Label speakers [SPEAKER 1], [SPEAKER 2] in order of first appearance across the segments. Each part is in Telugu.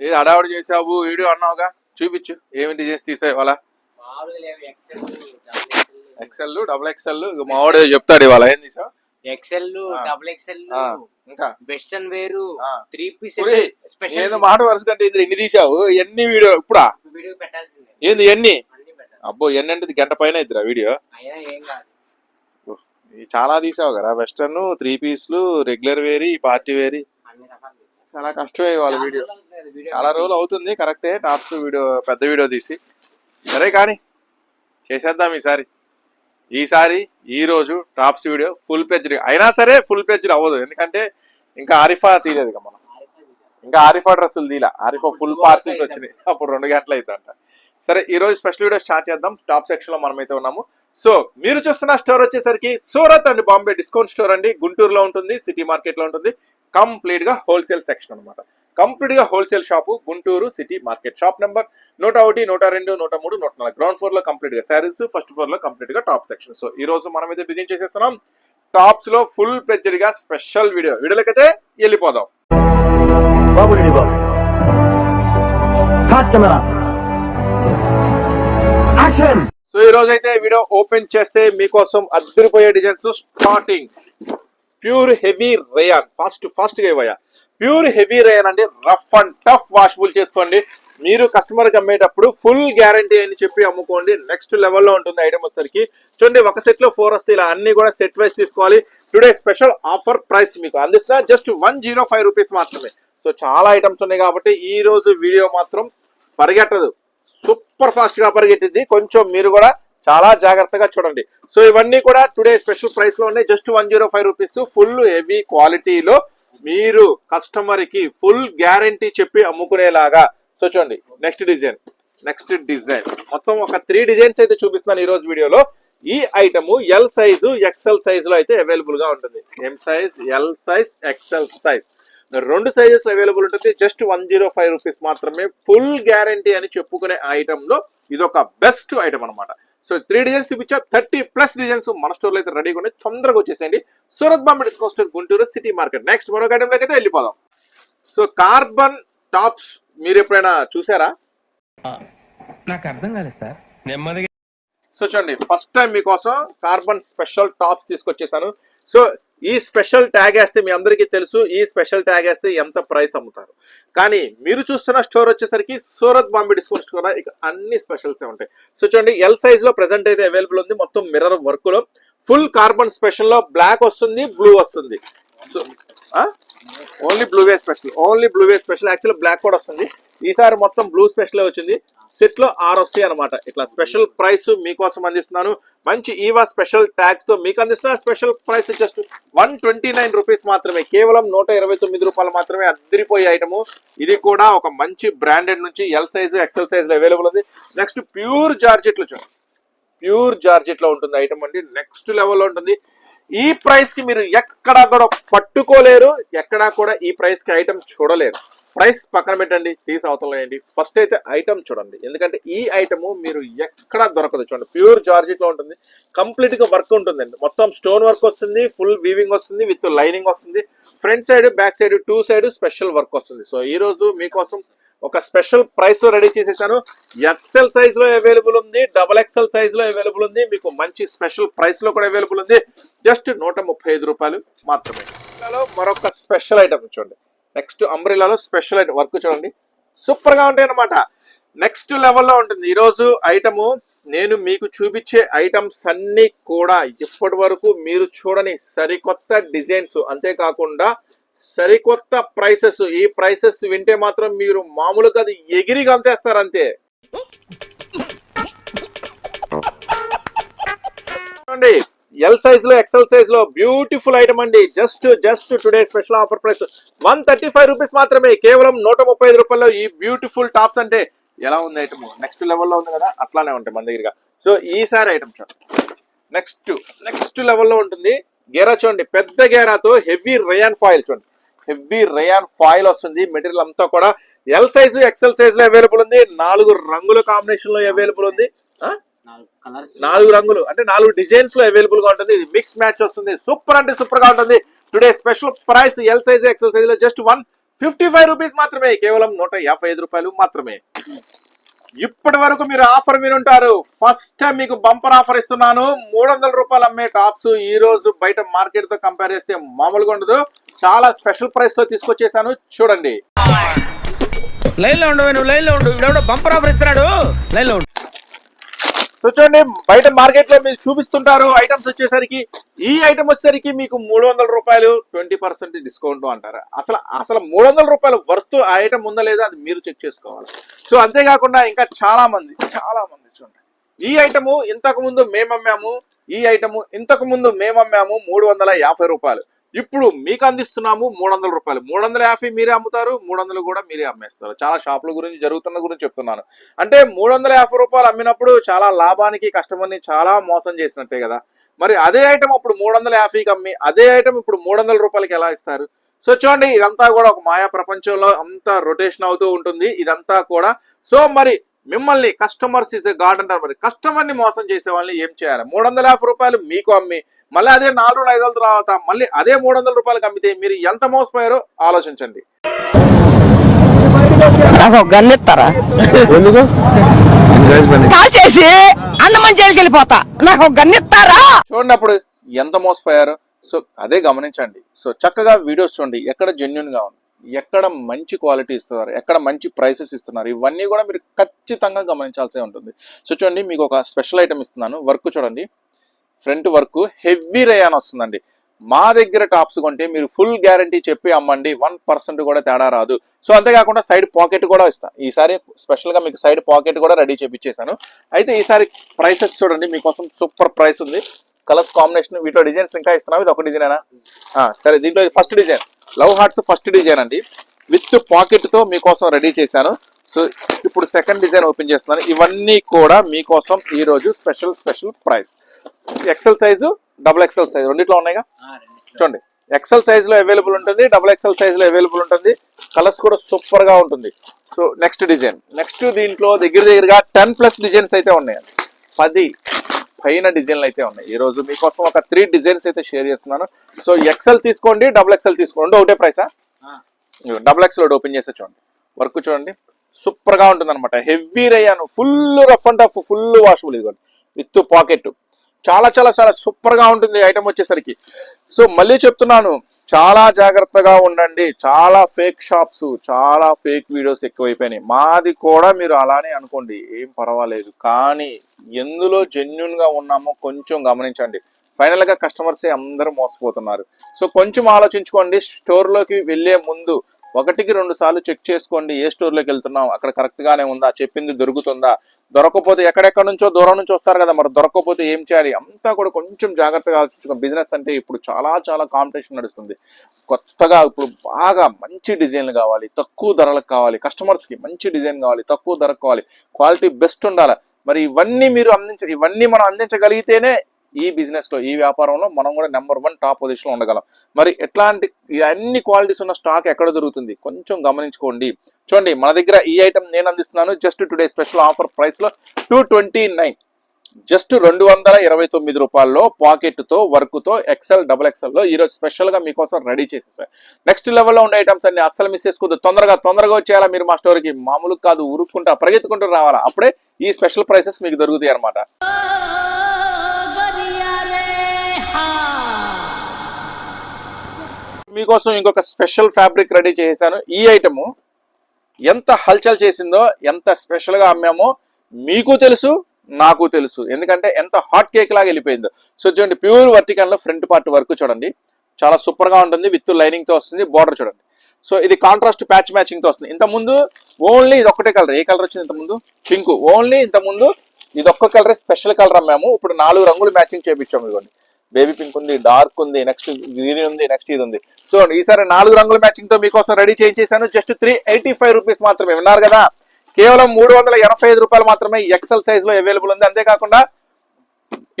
[SPEAKER 1] ఏది అడావుడు చేసావు? వీడియో అన్నావుగా? చూపించు. ఏమి డిజైన్స్ తీసావు ఇవాళ?
[SPEAKER 2] ఎక్సెల్
[SPEAKER 1] డబుల్ ఎక్సెల్ మావాడు చెప్తాడు ఇవాళ. ఏం తీసావు?
[SPEAKER 2] ఎక్సెల్. డబుల్ ఎక్సెల్
[SPEAKER 1] ఇంకా?
[SPEAKER 2] వెస్టర్న్ వేరు. త్రీ పీస్
[SPEAKER 1] ఏందో మాట వరుస కంటే ఎన్ని తీసావు? ఎన్ని వీడియో? ఇప్పుడా?
[SPEAKER 2] వీడియో పెట్టాల్సిందే.
[SPEAKER 1] ఏంది ఎన్ని? అబ్బో ఎన్ని అంటే గంట పైన ఇద్దరా వీడియో. చాలా తీసావు కదా. వెస్టర్న్ త్రీ పీస్లు రెగ్యులర్ వేరి పార్టీ వేరి. చాలా కష్టమే ఇవాళ
[SPEAKER 2] చాలా
[SPEAKER 1] వీడియో. చాలా రోజులు అవుతుంది కరెక్టే. టాప్స్ వీడియో పెద్ద వీడియో తీసి. సరే కానీ చేసేద్దాం ఈసారి. ఈసారి ఈ రోజు టాప్స్ వీడియో ఫుల్ పేజ్ అయినా సరే ఫుల్ పేజ్ అవ్వదు. ఎందుకంటే ఇంకా ఆరిఫా తీయలేదు ఇక మనం. ఇంకా ఆరిఫా డ్రెస్సులు తీలా ఆరిఫా ఫుల్ పార్సిల్స్ వచ్చినాయి. అప్పుడు రెండు గంటలు అవుతుందంట సరే ఈ రోజు స్పెషల్ వీడియో స్టార్ట్ చేద్దాం. టాప్ సెక్షన్లో మనమైతే ఉన్నాము. సో మీరు చూస్తున్న స్టోర్ వచ్చేసరికి Surat and Bombay discount store అండి. గుంటూరులో ఉంటుంది సిటీ మార్కెట్లో ఉంటుంది. కంప్లీట్గా హోల్సేల్ సెక్షన్ అన్నమాట. కంప్లీట్గా wholesale shop Guntur city market. Shop number నూట ఒకటి నూట రెండు నూట మూడు నూట నాలుగు. గ్రౌండ్ ఫ్లోర్లో కంప్లీట్గా శారీస్ ఫస్ట్ ఫ్లోర్లో కంప్లీట్గా టాప్ సెక్షన్. సో ఈ రోజు మనం అయితే బిగిన్ చేసేస్తున్నాం. టాప్స్లో ఫుల్ ప్లెజ్డ్గా స్పెషల్ వీడియో. వీడియోలకైతే వెళ్ళిపోదాం.
[SPEAKER 3] బాబు.
[SPEAKER 1] సో ఈ రోజు అయితే వీడియో ఓపెన్ చేస్తే మీకోసం అద్దరిపోయే designs starting pure heavy rayon. Fast ఫాస్ట్గా ఇవ్వయా ప్యూర్ హెవీ రేయాన్ అంటే రఫ్ అండ్ టఫ్ వాషబుల్ చేసుకోండి. మీరు కస్టమర్కి అమ్మేటప్పుడు ఫుల్ గ్యారంటీ అని చెప్పి అమ్ముకోండి. నెక్స్ట్ లెవెల్లో ఉంటుంది ఐటమ్ వచ్చేసరికి. చూడండి ఒక సెట్లో ఫోర్ వస్తే ఇలా అన్ని కూడా సెట్ వైస్ తీసుకోవాలి. టుడే స్పెషల్ ఆఫర్ ప్రైస్ మీకు అందిస్తున్నా. Just one zero five rupees మాత్రమే. సో చాలా ఐటమ్స్ ఉన్నాయి కాబట్టి ఈ రోజు వీడియో మాత్రం పరిగెట్టదు. సూపర్ ఫాస్ట్గా పరిగెట్టింది కొంచెం మీరు కూడా చాలా జాగ్రత్తగా చూడండి. సో ఇవన్నీ కూడా టుడే స్పెషల్ ప్రైస్లో ఉన్నాయి. Just one zero five rupees full heavy క్వాలిటీలో మీరు కస్టమర్కి ఫుల్ గ్యారంటీ చెప్పి అమ్ముకునేలాగా. సో చూడండి. నెక్స్ట్ డిజైన్ నెక్స్ట్ డిజైన్ మొత్తం ఒక త్రీ డిజైన్స్ అయితే చూపిస్తున్నాను ఈ రోజు వీడియోలో. ఈ ఐటమ్ ఎల్ సైజు ఎక్సెల్ సైజ్లో అయితే అవైలబుల్గా ఉంటుంది. M size L size XL size రెండు సైజెస్ అవైలబుల్ ఉంటుంది. Just one zero five rupees మాత్రమే ఫుల్ గ్యారంటీ అని చెప్పుకునే ఐటమ్లో ఇది ఒక బెస్ట్ ఐటమ్ అన్నమాట. సో త్రీ డిజైన్స్ చూపించా. థర్టీ ప్లస్ డిజైన్స్ మన స్టోర్లో అయితే రెడీగా ఉన్నాయి. తొందరగా వచ్చేసేయండి. Surat Bombay discount store Guntur city market next మరొక ఐటమ్ అయితే వెళ్ళిపోదాం. సో కార్బన్ టాప్స్ మీరు ఎప్పుడైనా చూసారా?
[SPEAKER 4] నాకు అర్థం కాలేదు సార్. నెమ్మదిగా
[SPEAKER 1] సో చూడండి ఫస్ట్ టైం మీకోసం కార్బన్ స్పెషల్ టాప్స్ తీసుకొచ్చేసాను. సో ఈ స్పెషల్ ట్యాగ్ వేస్తే మీ అందరికీ తెలుసు ఈ స్పెషల్ ట్యాగ్ వేస్తే ఎంత ప్రైస్ అమ్ముతారు. కానీ మీరు చూస్తున్న స్టోర్ వచ్చేసరికి సూరత్ బాంబే డిస్కౌంట్ స్టోర్ ఇక అన్ని స్పెషల్సే ఉంటాయి. సో చూడండి ఎల్ సైజ్లో ప్రజెంట్ అయితే అవైలబుల్ ఉంది. మొత్తం మిర్రర్ వర్క్లో ఫుల్ కార్బన్ స్పెషల్లో బ్లాక్ వస్తుంది బ్లూ వస్తుంది. సో ఓన్లీ బ్లూవే స్పెషల్ ఓన్లీ బ్లూవే స్పెషల్ యాక్చువల్ బ్లాక్ కూడా వస్తుంది. ఈసారి మొత్తం బ్లూ స్పెషల్ వచ్చింది. సెట్లో ఆర్ అనమాట ఇట్లా స్పెషల్ ప్రైస్ మీకోసం అందిస్తున్నాను. మంచి ఈవా స్పెషల్ ట్యాక్స్తో మీకు అందిస్తున్న. Special price just one twenty nine rupees మాత్రమే. కేవలం నూట ఇరవై తొమ్మిది రూపాయలు మాత్రమే అద్దరిపోయే ఐటమ్. ఇది కూడా ఒక మంచి బ్రాండెడ్ నుంచి L size XL size available ఉంది. నెక్స్ట్ ప్యూర్ జార్జెట్లు చూడండి. ప్యూర్ జార్జెట్లో ఉంటుంది ఐటమ్ అండి. నెక్స్ట్ లెవెల్లో ఉంటుంది. ఈ ప్రైస్కి మీరు ఎక్కడా కూడా పట్టుకోలేరు. ఎక్కడా కూడా ఈ ప్రైస్కి ఐటమ్ చూడలేరు. ప్రైస్ పక్కన పెట్టండి తీసి అవుతున్నాయండి ఫస్ట్ అయితే ఐటమ్ చూడండి. ఎందుకంటే ఈ ఐటమ్ మీరు ఎక్కడా దొరకదు చూడండి. ప్యూర్ జార్జెట్లో ఉంటుంది. కంప్లీట్గా వర్క్ ఉంటుందండి. మొత్తం స్టోన్ వర్క్ వస్తుంది ఫుల్ వీవింగ్ వస్తుంది విత్ లైనింగ్ వస్తుంది. Front side back side two side special work వస్తుంది. సో ఈరోజు మీకోసం ఒక స్పెషల్ ప్రైస్లో రెడీ చేసేసాను. ఎక్సెల్ సైజ్లో అవైలబుల్ ఉంది డబల్ ఎక్సెల్ సైజ్లో అవైలబుల్ ఉంది. మీకు మంచి స్పెషల్ ప్రైస్లో కూడా అవైలబుల్ ఉంది. జస్ట్ నూట ముప్పై ఐదు రూపాయలు మాత్రమే. మరొక స్పెషల్ ఐటమ్ చూడండి. నెక్స్ట్ అంబ్రిల్లాలో స్పెషల్ ఐటమ్ వర్క్ చూడండి. సూపర్గా ఉంటాయి అనమాట నెక్స్ట్ లెవెల్లో ఉంటుంది. ఈరోజు ఐటము నేను మీకు చూపించే ఐటమ్స్ అన్ని కూడా ఇప్పటి వరకు మీరు చూడని సరికొత్త డిజైన్స్. అంతేకాకుండా సరికొత్త ప్రైసెస్. ఈ ప్రైసెస్ వింటే మాత్రం మీరు మామూలుగా అది ఎగిరి గంతేస్తారు అంతే. చూడండి. ఎల్ సైజ్లో ఎక్సెల్ సైజ్లో బ్యూటిఫుల్ ఐటమ్ అండి. Just just today special offer price one thirty five rupees మాత్రమే. కేవలం నూట ముప్పై ఐదు రూపాయల్లో ఈ బ్యూటిఫుల్ టాప్స్ అంటే ఎలా ఉంది ఐటమ్ నెక్స్ట్ లెవెల్లో ఉంది కదా అట్లానే ఉంటాయి మన దగ్గరగా. సో ఈసారి ఐటమ్ నెక్స్ట్ నెక్స్ట్ లెవెల్లో ఉంటుంది. గేరా చూడండి పెద్ద గేరాతో హెవీ రయాన్ ఫాయిల్ చూడండి. హెవీ రయాన్ ఫాయిల్ వస్తుంది. మెటీరియల్ అంతా కూడా ఎల్ సైజ్ ఎక్సెల్ సైజ్లో అవైలబుల్ ఉంది. నాలుగు రంగుల కాంబినేషన్లో అవైలబుల్ ఉంది.
[SPEAKER 2] నాలుగు
[SPEAKER 1] రంగులు. అంటే నాలుగు డిజైన్స్లో అవైలబుల్గా ఉంటుంది. ఇది మిక్స్ మ్యాచ్ వస్తుంది. సూపర్ అంటే సూపర్గా ఉంటుంది. Today special price L size XL సైజ్లో just one fifty five rupees మాత్రమే. కేవలం నూట యాభై ఐదు రూపాయలు మాత్రమే. ఇప్పటి వరకు మీరు ఆఫర్ వినుంటారు. ఫస్ట్ టైం మీకు బంపర్ ఆఫర్ ఇస్తున్నాను. మూడు వందల రూపాయలు అమ్మే టాప్స్ ఈ రోజు బయట మార్కెట్తో కంపేర్ చేస్తే మామూలుగా ఉండదు. చాలా స్పెషల్ ప్రైస్లో తీసుకొచ్చేసాను. చూడండి.
[SPEAKER 4] లైన్లో ఉండు నువ్వు లైన్లో ఉండు బంపర్ ఆఫర్ ఇస్తున్నాడు. లైన్లో ఉండు.
[SPEAKER 1] సో చూడండి బయట మార్కెట్లో మీరు చూపిస్తుంటారు ఐటమ్స్ వచ్చేసరికి. ఈ ఐటమ్ వచ్చేసరికి మీకు మూడు వందల రూపాయలు ట్వంటీ పర్సెంట్ డిస్కౌంట్ అంటారు. అసలు అసలు మూడు వందల రూపాయలు వర్త్ ఆ ఐటమ్ ఉందా లేదా అది మీరు చెక్ చేసుకోవాలి. సో అంతేకాకుండా ఇంకా చాలా మంది చాలా మంది చూడండి. ఈ ఐటము ఇంతకు ముందు మేము అమ్మాము ఈ ఐటము ఇంతకు ముందు మేము అమ్మాము మూడు వందల యాభై రూపాయలు. ఇప్పుడు మీకు అందిస్తున్నాము మూడు వందల రూపాయలు. మూడు వందల యాభై మీరే అమ్ముతారు మూడు వందలు కూడా మీరే అమ్మేస్తారు. చాలా షాపుల గురించి జరుగుతున్న గురించి చెప్తున్నాను. అంటే మూడు వందల యాభై రూపాయలు అమ్మినప్పుడు చాలా లాభానికి కస్టమర్ని చాలా మోసం చేసినట్టే కదా. మరి అదే ఐటమ్ అప్పుడు మూడు వందల యాభైకి అమ్మి అదే ఐటమ్ ఇప్పుడు మూడు వందల రూపాయలకి ఎలా ఇస్తారు? సో చూడండి ఇదంతా కూడా ఒక మాయా ప్రపంచంలో అంతా రొటేషన్ అవుతూ ఉంటుంది. ఇదంతా కూడా సో మరి మిమ్మల్ని కస్టమర్స్ ఇస్ గాడ్ అంటారు మరి. కస్టమర్ని మోసం చేసే వాళ్ళని ఏం చేయాలి? మూడు వందల యాభై రూపాయలు మీకు అమ్మి మళ్ళీ అదే నాలుగు ఐదు వందల తర్వాత మళ్ళీ అదే మూడు వందల రూపాయలకి అమ్మితే మీరు ఎంత మోసపోయారో ఆలోచించండి.
[SPEAKER 5] నాకు ఒక గన్ ఇస్తారా? కాల్ చేసి అన్నమని జైలుకి వెళ్ళిపోతా. నాకు ఒక గన్ ఇస్తారా?
[SPEAKER 1] చూడండి అప్పుడు ఎంత మోసపోయారు. సో అదే గమనించండి. సో చక్కగా వీడియోస్ చూడండి. ఎక్కడ జెన్యున్గా ఉంది. ఎక్కడ మంచి క్వాలిటీ ఇస్తున్నారు ఎక్కడ మంచి ప్రైసెస్ ఇస్తున్నారు ఇవన్నీ కూడా మీరు ఖచ్చితంగా గమనించాల్సి ఉంటుంది. సో చూడండి మీకు ఒక స్పెషల్ ఐటమ్ ఇస్తున్నాను. వర్క్ చూడండి. ఫ్రంట్ వర్క్ హెవీ రేయాన్ వస్తుందండి. మా దగ్గర టాప్స్ కొంటే మీరు ఫుల్ గ్యారంటీ చెప్పి అమ్మండి వన్ పర్సెంట్ కూడా తేడా రాదు. సో అంతేకాకుండా సైడ్ పాకెట్ కూడా ఇస్తాను ఈసారి స్పెషల్గా మీకు సైడ్ పాకెట్ కూడా రెడీ చేపించేశాను అయితే ఈసారి ప్రైసెస్ చూడండి మీకోసం సూపర్ ప్రైస్ ఉంది. కలర్స్ కాంబినేషన్ వీటిలో డిజైన్స్ ఇంకా ఇస్తున్నాం. ఇది ఒక డిజైనేనా సరే దీంట్లో first design. Love hearts first design అండి. విత్ పాకెట్తో మీకోసం రెడీ చేశాను. సో ఇప్పుడు సెకండ్ డిజైన్ ఓపెన్ చేస్తున్నాను. ఇవన్నీ కూడా మీకోసం ఈ రోజు special special price. XL size double XL size రెండిట్లో ఉన్నాయిగా. చూడండి. ఎక్సెల్ సైజ్లో అవైలబుల్ ఉంటుంది డబుల్ ఎక్సెల్ సైజ్లో అవైలబుల్ ఉంటుంది. కలర్స్ కూడా సూపర్గా ఉంటుంది. సో నెక్స్ట్ డిజైన్ నెక్స్ట్ దీంట్లో దగ్గర దగ్గరగా టెన్ ప్లస్ డిజైన్స్ అయితే ఉన్నాయి. పది పైన డిజైన్లు అయితే ఉన్నాయి. ఈ రోజు మీకోసం ఒక త్రీ డిజైన్స్ అయితే షేర్ చేస్తున్నాను. సో ఎక్సెల్ తీసుకోండి డబుల్ ఎక్సెల్ తీసుకోండి. ఒకటే ప్రైసా డబుల్ ఎక్స్ లోడ్ ఓపెన్ చేస్తే చూడండి. వర్క్ చూడండి. సూపర్గా ఉంటుంది అనమాట heavy rayon full rough and tough full washable ఇదిగోండి. విత్ పాకెట్ చాలా చాలా చాలా సూపర్గా ఉంటుంది ఐటమ్ వచ్చేసరికి. సో మళ్ళీ చెప్తున్నాను చాలా జాగ్రత్తగా ఉండండి. చాలా ఫేక్ షాప్స్ చాలా ఫేక్ వీడియోస్ ఎక్కువైపోయినాయి. మాది కూడా మీరు అలానే అనుకోండి ఏం పర్వాలేదు. కానీ ఎందులో జెన్యున్గా ఉన్నామో కొంచెం గమనించండి. ఫైనల్గా కస్టమర్సే అందరూ మోసపోతున్నారు. సో కొంచెం ఆలోచించుకోండి స్టోర్లోకి వెళ్ళే ముందు ఒకటికి రెండు సార్లు చెక్ చేసుకోండి ఏ స్టోర్లోకి వెళ్తున్నాం అక్కడ కరెక్ట్గానే ఉందా చెప్పింది దొరుకుతుందా దొరకకపోతే ఎక్కడెక్కడ నుంచో దూరం నుంచి వస్తారు కదా మరి దొరకకపోతే ఏం చేయాలి? అంతా కూడా కొంచెం జాగ్రత్తగా ఆలోచించుకోండి. బిజినెస్ అంటే ఇప్పుడు చాలా చాలా కాంపిటీషన్ నడుస్తుంది. కొత్తగా ఇప్పుడు బాగా మంచి డిజైన్లు కావాలి తక్కువ ధరలకు కావాలి కస్టమర్స్కి మంచి డిజైన్ కావాలి తక్కువ ధరకు కావాలి క్వాలిటీ బెస్ట్ ఉండాలి. మరి ఇవన్నీ మీరు అందించ ఇవన్నీ మనం అందించగలిగితేనే ఈ బిజినెస్లో ఈ వ్యాపారంలో మనం కూడా నెంబర్ వన్ టాప్ పొజిషన్లో ఉండగలం. మరి ఎట్లాంటి అన్ని క్వాలిటీస్ ఉన్న స్టాక్ ఎక్కడ దొరుకుతుంది? కొంచెం గమనించుకోండి. చూడండి మన దగ్గర ఈ ఐటమ్ నేను అందిస్తున్నాను. జస్ట్ టుడే స్పెషల్ ఆఫర్ ప్రైస్లో టూ ట్వంటీ నైన్ జస్ట్ రెండు వందల ఇరవై తొమ్మిది రూపాయల్లో పాకెట్తో వర్క్తో ఎక్సెల్ డబుల్ ఎక్సెల్లో ఈరోజు స్పెషల్గా మీకోసం రెడీ చేసేసారు నెక్స్ట్ లెవెల్లో ఉండే ఐటమ్స్ అన్ని అస్సలు మిస్ చేసుకోవద్దు. తొందరగా తొందరగా వచ్చేయాలా మీరు మా స్టోర్కి మామూలు కాదు ఉరుక్కుంటా పరిగెత్తుకుంటూ రావాలా? అప్పుడే ఈ స్పెషల్ ప్రైసెస్ మీకు దొరుకుతాయి అనమాట మీకోసం ఇంకొక స్పెషల్ ఫ్యాబ్రిక్ రెడీ చేశాను ఈ ఐటము ఎంత హల్చల్ చేసిందో ఎంత స్పెషల్గా అమ్మామో మీకు తెలుసు నాకు తెలుసు. ఎందుకంటే ఎంత హాట్ కేక్ లాగా వెళ్ళిపోయిందో. సో చూడండి ప్యూర్ వర్టికన్లో ఫ్రంట్ పార్ట్ వర్క్ చూడండి. చాలా సూపర్గా ఉంటుంది విత్ లైనింగ్తో వస్తుంది బార్డర్ చూడండి. సో ఇది కాంట్రాస్ట్ ప్యాచ్ మ్యాచింగ్తో వస్తుంది. ఇంత ముందు ఓన్లీ ఇది ఒక్కటే కలర్. ఏ కలర్ వచ్చింది ఇంత ముందు పింక్. ఓన్లీ ఇంతకుముందు ఇది ఒక్క కలర్ స్పెషల్ కలర్ అమ్మాము. ఇప్పుడు నాలుగు రంగులు మ్యాచింగ్ చేపించాము ఇదిగోండి. బేబీ పింక్ ఉంది డార్క్ ఉంది నెక్స్ట్ గ్రీన్ ఉంది నెక్స్ట్ ఇది ఉంది. సో ఈసారి నాలుగు రంగుల మ్యాచింగ్తో మీకోసం ready చేయించేసాను just three eighty five rupees మాత్రమే. విన్నారు కదా? కేవలం మూడు వందల ఎనభై ఐదు రూపాయలు మాత్రమే ఎక్సెల్ సైజ్లో అవైలబుల్ ఉంది. అంతేకాకుండా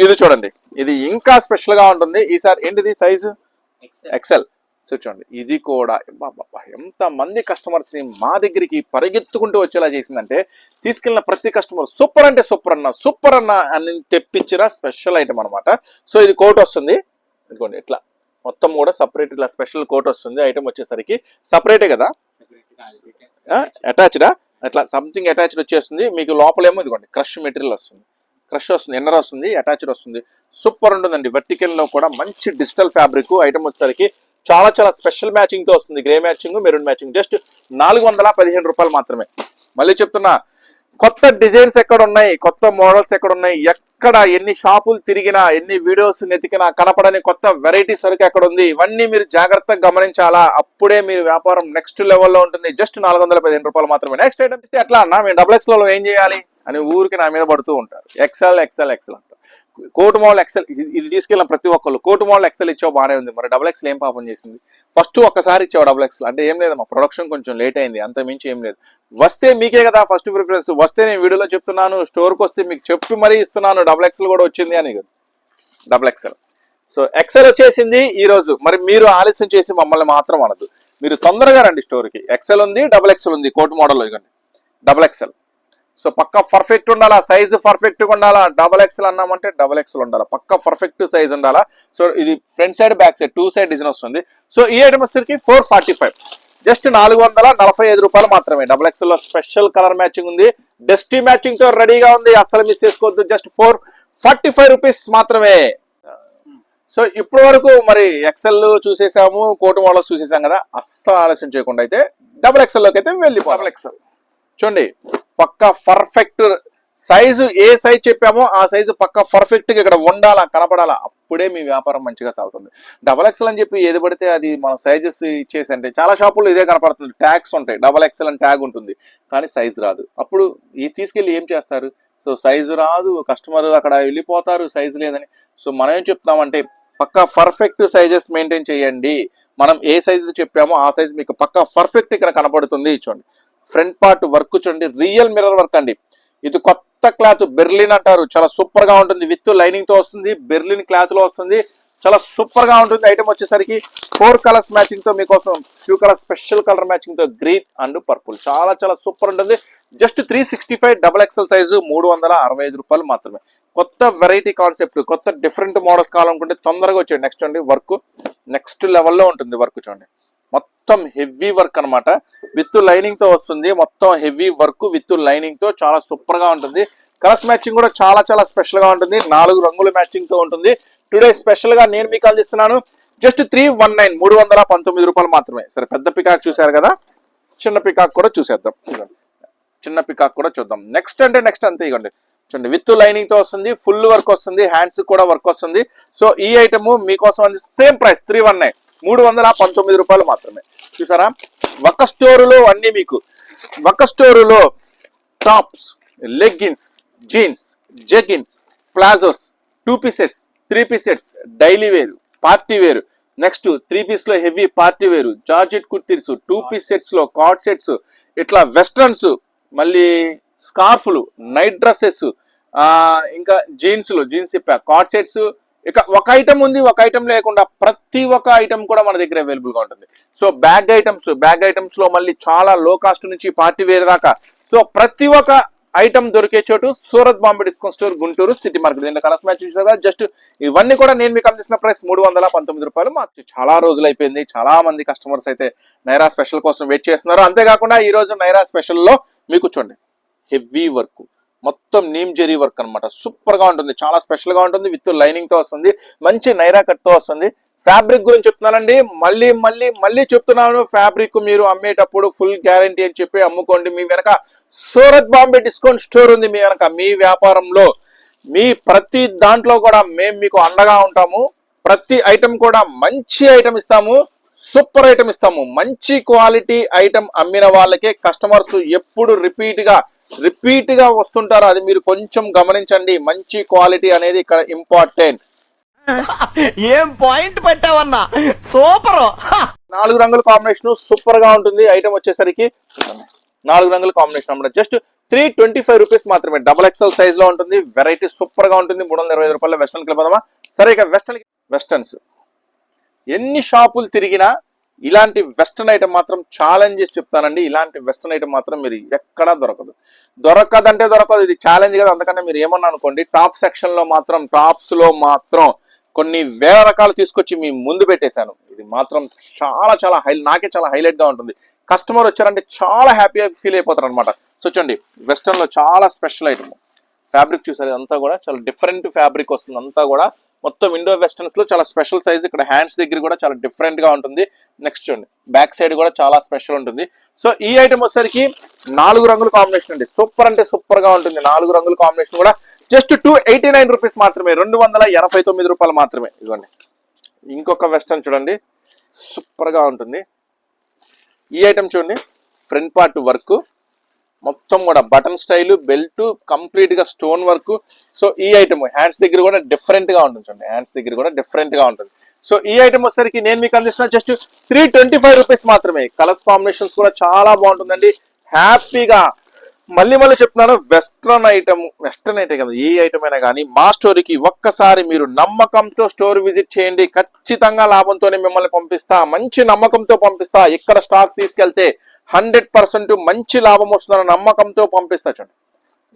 [SPEAKER 1] ఇది చూడండి. ఇది ఇంకా స్పెషల్గా ఉంటుంది. ఈసారి ఏంటిది సైజు?
[SPEAKER 2] ఎక్సెల్.
[SPEAKER 1] సో చూడండి ఇది కూడా ఎంత మంది కస్టమర్స్ని మా దగ్గరికి పరిగెత్తుకుంటూ వచ్చేలా చేసిందంటే తీసుకెళ్ళిన ప్రతి కస్టమర్ సూపర్ అంటే సూపర్ అన్న సూపర్ అన్న అని తెప్పించిన స్పెషల్ ఐటమ్ అన్నమాట. సో ఇది కోట్ వస్తుంది. ఇదిగోండి ఇట్లా మొత్తం కూడా సపరేట్ ఇట్లా స్పెషల్ కోట్ వస్తుంది. ఐటమ్ వచ్చేసరికి సపరేటే కదా? అటాచ్డా అట్లా సంథింగ్ అటాచ్డ్ వచ్చేస్తుంది. మీకు లోపలేమో ఇదిగోండి క్రష్ మెటీరియల్ వస్తుంది. క్రష్ వస్తుంది ఎన్నర్ వస్తుంది అటాచ్డ్ వస్తుంది. సూపర్ ఉంటుందండి. Vertical లో కూడా మంచి డిజిటల్ ఫ్యాబ్రిక్ ఐటమ్ వచ్చేసరికి చాలా చాలా స్పెషల్ మ్యాచింగ్తో వస్తుంది. Grey matching maroon matching. Just నాలుగు వందల పదిహేను రూపాయలు మాత్రమే. మళ్ళీ చెప్తున్నా కొత్త డిజైన్స్ ఎక్కడ ఉన్నాయి కొత్త మోడల్స్ ఎక్కడ ఉన్నాయి ఎక్కడ ఎన్ని షాపులు తిరిగినా ఎన్ని వీడియోస్ నెతికినా కనపడని కొత్త వెరైటీ సరుకు ఎక్కడ ఉంది ఇవన్నీ మీరు జాగ్రత్తగా గమనించాలా? అప్పుడే మీరు వ్యాపారం నెక్స్ట్ లెవెల్లో ఉంటుంది. జస్ట్ నాలుగు వందల పదిహేను రూపాయలు మాత్రమే. నెక్స్ట్ ఐటమ్ ఇస్తే ఎట్లా అన్నా మేము డబుల్ ఎక్స్లో ఏం చేయాలి? అని ఊరికి నా మీద పడుతూ ఉంటారు. ఎక్సెల్ ఎక్సెల్ ఎక్సెల్ అంటారు. కోటు మోడల్ ఎక్సెల్ ఇది- తీసుకెళ్ళిన ప్రతి ఒక్కళ్ళు కోటు మోడల్ ఎక్సెల్ ఇచ్చావు బాగానే ఉంది. మరి డబుల్ ఎక్స్ఎల్ ఏం పాపం చేసింది? ఫస్ట్ ఒక్కసారి ఇచ్చావు డబుల్ ఎక్స్ఎల్ అంటే ఏం లేదమ్మా ప్రొడక్షన్ కొంచెం లేట్ అయింది అంత మించి ఏం లేదు. వస్తే మీకే కదా ఫస్ట్ ప్రిఫరెన్స్ వస్తే నేను వీడియోలో చెప్తున్నాను స్టోర్కి వస్తే మీకు చెప్పి మరీ ఇస్తున్నాను డబుల్ ఎక్స్ఎల్ కూడా వచ్చింది అని కదా డబుల్ ఎక్స్ఎల్ సో ఎక్సెల్ వచ్చేసింది ఈ రోజు. మరి మీరు ఆలస్యం చేసి మమ్మల్ని మాత్రం అనదు మీరు తొందరగా రండి స్టోర్కి ఎక్సెల్ ఉంది డబుల్ ఎక్సెల్ ఉంది కోట్ మోడల్ ఇవ్వండి డబుల్ ఎక్సెల్ సో పక్క పర్ఫెక్ట్ ఉండాలా? సైజు పర్ఫెక్ట్గా ఉండాలా? డబల్ ఎక్స్ఎల్ అన్నామంటే డబల్ ఎక్స్ఎల్ ఉండాలా? పక్క పర్ఫెక్ట్ సైజ్ ఉండాలా? సో ఇది front side back side two side design వస్తుంది. సో ఈ ఐటమ్ వచ్చేసరికి ఫోర్ ఫార్టీ ఫైవ్ జస్ట్ నాలుగు వందల నలభై ఐదు రూపాయలు మాత్రమే. డబల్ ఎక్స్ఎల్లో స్పెషల్ కలర్ మ్యాచింగ్ ఉంది. డస్టీ మ్యాచింగ్తో రెడీగా ఉంది. అస్సలు మిస్ చేసుకోవద్దు. Just four forty five rupees మాత్రమే. సో ఇప్పటి వరకు మరి ఎక్సెల్ చూసేసాము. కోటు మోడల్స్ చూసేసాం కదా. అస్సలు ఆలస్యం చేయకుండా అయితే డబుల్ ఎక్సెల్లోకి అయితే వెళ్ళి డబుల్ ఎక్సెల్ చూడండి పక్క పర్ఫెక్ట్ సైజు ఏ సైజ్ చెప్పామో ఆ సైజు పక్క పర్ఫెక్ట్గా ఇక్కడ ఉండాలా కనపడాలా? అప్పుడే మీ వ్యాపారం మంచిగా సాగుతుంది. డబల్ ఎక్సెల్ అని చెప్పి ఏది పడితే అది మన సైజెస్ ఇచ్చేసి అంటే చాలా షాపుల్లో ఇదే కనపడుతుంది. ట్యాగ్స్ ఉంటాయి. డబల్ ఎక్సెల్ అని ట్యాగ్ ఉంటుంది. కానీ సైజు రాదు. అప్పుడు ఈ తీసుకెళ్ళి ఏం చేస్తారు? సో సైజు రాదు. కస్టమర్ అక్కడ వెళ్ళిపోతారు. సైజు లేదని. సో మనం ఏం చెప్తున్నామంటే పక్క పర్ఫెక్ట్ సైజెస్ మెయింటైన్ చేయండి. మనం ఏ సైజు చెప్పామో ఆ సైజు మీకు పక్క పర్ఫెక్ట్ ఇక్కడ కనపడుతుంది. చూడండి. ఫ్రంట్ పార్ట్ వర్క్ చూడండి రియల్ మిర్రర్ వర్క్ అండి. ఇది కొత్త క్లాత్ బెర్లిన్ అంటారు. చాలా సూపర్గా ఉంటుంది. విత్ లైనింగ్తో వస్తుంది. బెర్లిన్ క్లాత్లో వస్తుంది. చాలా సూపర్గా ఉంటుంది ఐటమ్ వచ్చేసరికి. ఫోర్ కలర్స్ మ్యాచింగ్తో మీకోసం ఫ్యూ కలర్ స్పెషల్ కలర్ మ్యాచింగ్తో గ్రీన్ అండ్ పర్పుల్. చాలా చాలా సూపర్ ఉంటుంది. Just three sixty five double XL size మూడు వందల అరవై ఐదు రూపాయలు మాత్రమే. కొత్త వెరైటీ కాన్సెప్ట్ కొత్త డిఫరెంట్ మోడల్స్ కావాలనుకుంటే తొందరగా వచ్చేయండి. నెక్స్ట్ అండి వర్క్ నెక్స్ట్ లెవెల్లో ఉంటుంది వర్క్ చూడండి. మొత్తం హెవీ వర్క్ అనమాట విత్ లైనింగ్తో వస్తుంది. మొత్తం హెవీ వర్క్ విత్ లైనింగ్తో చాలా సూపర్గా ఉంటుంది. కలర్స్ మ్యాచింగ్ కూడా చాలా చాలా స్పెషల్గా ఉంటుంది. నాలుగు రంగుల మ్యాచింగ్తో ఉంటుంది. టుడే స్పెషల్గా నేను మీకు అందిస్తున్నాను. జస్ట్ త్రీ వన్ నైన్ మూడు వందల పంతొమ్మిది రూపాయలు మాత్రమే. సరే పెద్ద పికాక్ చూశారు కదా? చిన్న పికాక్ కూడా చూసేద్దాం. చిన్న పికాక్ కూడా చూద్దాం. నెక్స్ట్ అంటే నెక్స్ట్ అంతే ఇవ్వండి చూడండి విత్ లైనింగ్తో వస్తుంది. ఫుల్ వర్క్ వస్తుంది. హ్యాండ్స్ కూడా వర్క్ వస్తుంది. సో ఈ ఐటమ్ మీకోసం అంది same price three one nine మూడు వందల పంతొమ్మిది రూపాయలు మాత్రమే. చూసారా? ఒక స్టోరులో అన్ని మీకు. ఒక స్టోరులో tops leggings jeans jeggings palazzos two pieces three pieces daily వేరు పార్టీ వేరు. నెక్స్ట్ త్రీ పీస్లో హెవీ పార్టీ వేరు. జార్జెట్ కుర్తీస్ టూ పీస్ సెట్స్లో కార్డ్ సెట్స్ ఇట్లా వెస్ట్రన్స్ మళ్ళీ స్కార్ఫ్లు నైట్ డ్రెస్సెస్ ఇంకా జీన్స్లు జీన్స్ చెప్పా. కార్డ్ సెట్స్ ఇక ఒక ఐటమ్ ఉంది ఒక ఐటమ్ లేకుండా ప్రతి ఒక్క ఐటమ్ కూడా మన దగ్గర అవైలబుల్గా ఉంటుంది. సో బ్యాగ్ ఐటమ్స్ బ్యాగ్ ఐటమ్స్లో మళ్ళీ చాలా లో కాస్ట్ నుంచి పార్టీ వేర్ దాకా. సో ప్రతి ఒక్క ఐటమ్ దొరికే చోటు Surat Bombay discount store Guntur city market. దీంట్లో కలర్స్ మ్యాచ్ చూసారా జస్ట్ ఇవన్నీ కూడా నేను మీకు అందిస్తున్న ప్రైస్ మూడు వందల పంతొమ్మిది రూపాయలు. మాకు చాలా రోజులు అయిపోయింది. చాలా మంది కస్టమర్స్ అయితే నైరా స్పెషల్ కోసం వెయిట్ చేస్తున్నారు. అంతేకాకుండా ఈ రోజు నైరా స్పెషల్లో మీకు చూడండి. Heavy work. మొత్తం నీమ్ జెరీ వర్క్ అన్నమాట. సూపర్గా ఉంటుంది. చాలా స్పెషల్గా ఉంటుంది. విత్ లైనింగ్తో వస్తుంది. మంచి నైరా కట్తో వస్తుంది. ఫ్యాబ్రిక్ గురించి చెప్తున్నానండి. మళ్ళీ మళ్ళీ మళ్ళీ చెప్తున్నాను. ఫ్యాబ్రిక్ మీరు అమ్మేటప్పుడు ఫుల్ గ్యారంటీ అని చెప్పి అమ్ముకోండి. మీ వెనక సూరత్ బాంబే డిస్కౌంట్ స్టోర్ ఉంది మీ వెనక. మీ వ్యాపారంలో మీ ప్రతి దాంట్లో కూడా మేము మీకు అండగా ఉంటాము. ప్రతి ఐటెం కూడా మంచి ఐటెం ఇస్తాము. సూపర్ ఐటమ్ ఇస్తాము. మంచి క్వాలిటీ ఐటమ్ అమ్మిన వాళ్ళకే కస్టమర్స్ ఎప్పుడు రిపీట్గా రిపీట్గా వస్తుంటారు. అది మీరు కొంచెం గమనించండి. మంచి క్వాలిటీ అనేది ఇక్కడ ఇంపార్టెంట్.
[SPEAKER 4] ఏం పాయింట్ పెట్టావన్నా? సూపర్.
[SPEAKER 1] నాలుగు రంగుల కాంబినేషన్ సూపర్గా ఉంటుంది. ఐటమ్ వచ్చేసరికి నాలుగు రంగుల కాంబినేషన్ అన్నమాట. Just three twenty five rupees మాత్రమే. డబల్ ఎక్స్ఎల్ సైజ్లో ఉంటుంది. వెరైటీ సూపర్గా ఉంటుంది. మూడు వందల ఇరవై ఐదు రూపాయల వెస్టర్న్కి పోదామా సరే ఇక వెస్టర్న్ వెస్టర్న్స్. ఎన్ని షాపులు తిరిగినా ఇలాంటి వెస్టర్న్ ఐటమ్ మాత్రం ఛాలెంజ్ చేసి చెప్తానండి. ఇలాంటి వెస్టర్న్ ఐటమ్ మాత్రం మీరు ఎక్కడా దొరకదు. దొరకదంటే దొరకదు. ఇది ఛాలెంజ్ కదా. అందుకనే మీరు ఏమన్నా అనుకోండి టాప్ సెక్షన్లో మాత్రం టాప్స్లో మాత్రం కొన్ని వేల రకాలు తీసుకొచ్చి మీ ముందు పెట్టేశాను. ఇది మాత్రం చాలా చాలా హై నాకే చాలా హైలైట్గా ఉంటుంది. కస్టమర్ వచ్చారంటే చాలా హ్యాపీగా ఫీల్ అయిపోతారు అనమాట సో చూడండి వెస్టర్న్లో చాలా స్పెషల్ ఐటమ్. ఫ్యాబ్రిక్ చూసారు ఇదంతా కూడా చాలా డిఫరెంట్ ఫ్యాబ్రిక్ వస్తుంది. అంతా కూడా మొత్తం ఇండో వెస్టర్న్స్లో చాలా స్పెషల్ సైజ్ ఇక్కడ హ్యాండ్స్ దగ్గర కూడా చాలా డిఫరెంట్గా ఉంటుంది. నెక్స్ట్ చూడండి బ్యాక్ సైడ్ కూడా చాలా స్పెషల్ ఉంటుంది. సో ఈ ఐటమ్ వచ్చేసరికి నాలుగు రంగుల కాంబినేషన్ అండి. సూపర్ అంటే సూపర్గా ఉంటుంది. నాలుగు రంగుల కాంబినేషన్ కూడా. Just two eighty nine rupees మాత్రమే. రెండు వందల ఎనభై తొమ్మిది రూపాయలు మాత్రమే. ఇదిగోండి. ఇంకొక వెస్టర్న్ చూడండి. సూపర్గా ఉంటుంది. ఈ ఐటమ్ చూడండి. ఫ్రంట్ పార్ట్ వర్క్ మొత్తం కూడా బటన్ స్టైల్ బెల్ట్ కంప్లీట్గా స్టోన్ వర్క్. సో ఈ ఐటమ్ హ్యాండ్స్ దగ్గర కూడా డిఫరెంట్గా ఉంటుంది చూడండి. హ్యాండ్స్ దగ్గర కూడా డిఫరెంట్గా ఉంటుంది. సో ఈ ఐటమ్ వచ్చేసరికి నేను మీకు అందిస్తున్న just three twenty five rupees మాత్రమే. కలర్స్ కాంబినేషన్స్ కూడా చాలా బాగుంటుందండి. హ్యాపీగా మళ్ళీ మళ్ళీ చెప్తున్నాను వెస్ట్రన్ ఐటమ్ వెస్ట్రన్ ఐటమ్ కదా ఏ ఐటమ్ అయినా కానీ మా స్టోరీకి ఒక్కసారి మీరు నమ్మకంతో స్టోర్ విజిట్ చేయండి. ఖచ్చితంగా లాభంతోనే మిమ్మల్ని పంపిస్తా. మంచి నమ్మకంతో పంపిస్తా. ఇక్కడ స్టాక్ తీసుకెళ్తే హండ్రెడ్ పర్సెంట్ మంచి లాభం వస్తుందన్న నమ్మకంతో పంపిస్తా చూడండి.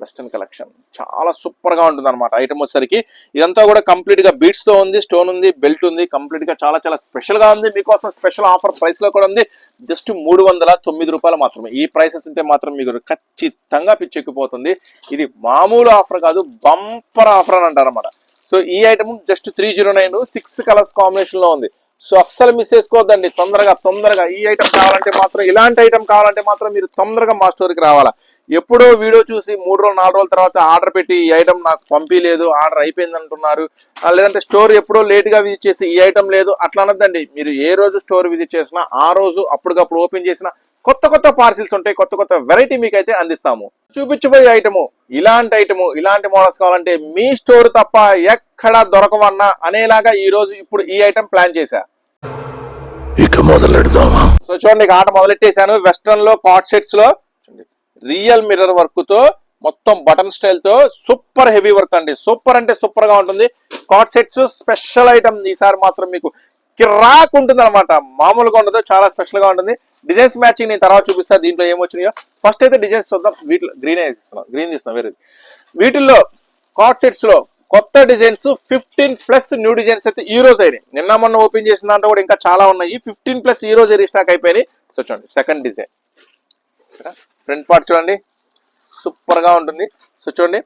[SPEAKER 1] వెస్టర్న్ కలెక్షన్ చాలా సూపర్గా ఉంటుంది అనమాట ఐటమ్ వచ్చేసరికి ఇదంతా కూడా కంప్లీట్గా బీట్స్తో ఉంది స్టోన్ ఉంది బెల్ట్ ఉంది కంప్లీట్గా చాలా చాలా స్పెషల్గా ఉంది. మీకోసం స్పెషల్ ఆఫర్ ప్రైస్లో కూడా ఉంది. జస్ట్ మూడు వందల తొమ్మిది రూపాయలు మాత్రమే. ఈ ప్రైసెస్ ఉంటే మాత్రం మీకు ఖచ్చితంగా పిచ్చెక్కిపోతుంది ఇది మామూలు ఆఫర్ కాదు బంపర్ ఆఫర్ అని అంటారు అనమాట సో ఈ item just three zero nine six colours కాంబినేషన్లో ఉంది. సో అస్సలు మిస్ చేసుకోవద్దండి. తొందరగా తొందరగా ఈ ఐటమ్ కావాలంటే మాత్రం ఇలాంటి ఐటమ్ కావాలంటే మాత్రం మీరు తొందరగా మా స్టోర్కి రావాలా. ఎప్పుడో వీడియో చూసి మూడు రోజులు నాలుగు రోజుల తర్వాత ఆర్డర్ పెట్టి ఈ ఐటమ్ నాకు పంపించలేదు ఆర్డర్ అయిపోయింది అంటున్నారు. లేదంటే స్టోర్ ఎప్పుడో లేట్గా విజిట్ చేసి ఈ ఐటమ్ లేదు అట్లా అనొద్దండి. మీరు ఏ రోజు స్టోర్ విజిట్ చేసినా ఆ రోజు అప్పటికప్పుడు ఓపెన్ చేసిన కొత్త కొత్త పార్సిల్స్ ఉంటాయి కొత్త కొత్త వెరైటీ మీకు అయితే అందిస్తాము. చూపించబోయే ఐటము ఇలాంటి ఐటము ఇలాంటి మోడల్స్ కావాలంటే మీ స్టోర్ తప్ప ఎక్కడ దొరకవన్నా అనేలాగా ఈరోజు ఇప్పుడు ఈ ఐటమ్ ప్లాన్ చేశా.
[SPEAKER 3] ఇక మొదలెడదామా?
[SPEAKER 1] సో చూడండి ఆట మొదలెట్టేశాను. వెస్ట్రన్లో కాట్ సెట్స్లో రియల్ మిర్రర్ వర్క్తో మొత్తం బటన్ స్టైల్తో సూపర్ హెవీ వర్క్ అండి. సూపర్ అంటే సూపర్గా ఉంటుంది. కాట్ సెట్స్ స్పెషల్ ఐటమ్ ఈసారి మాత్రం మీకు కిరాక్ ఉంటుంది అనమాట మామూలుగా ఉండదు చాలా స్పెషల్గా ఉంటుంది. డిజైన్స్ మ్యాచింగ్ నేను తర్వాత చూపిస్తా దీంట్లో ఏమొచ్చినాయో ఫస్ట్ అయితే డిజైన్స్ చూద్దాం. వీటిలో గ్రీన్ ఇస్తున్నాం గ్రీన్ తీస్తున్నాం వేరేది. వీటిల్లో కాట్ సెట్స్లో కొత్త designs fifteen plus new designs అయితే ఈ రోజు అయినాయి. నిన్న మొన్న ఓపెన్ చేసిన దాంట్లో కూడా ఇంకా చాలా ఉన్నాయి. ఫిఫ్టీన్ ప్లస్ ఈ రోజు రీస్టాక్ అయిపోయినాయి. సో చూడండి సెకండ్ డిజైన్ ఫ్రంట్ పార్ట్ చూడండి. సూపర్గా ఉంటుంది. సో చూడండి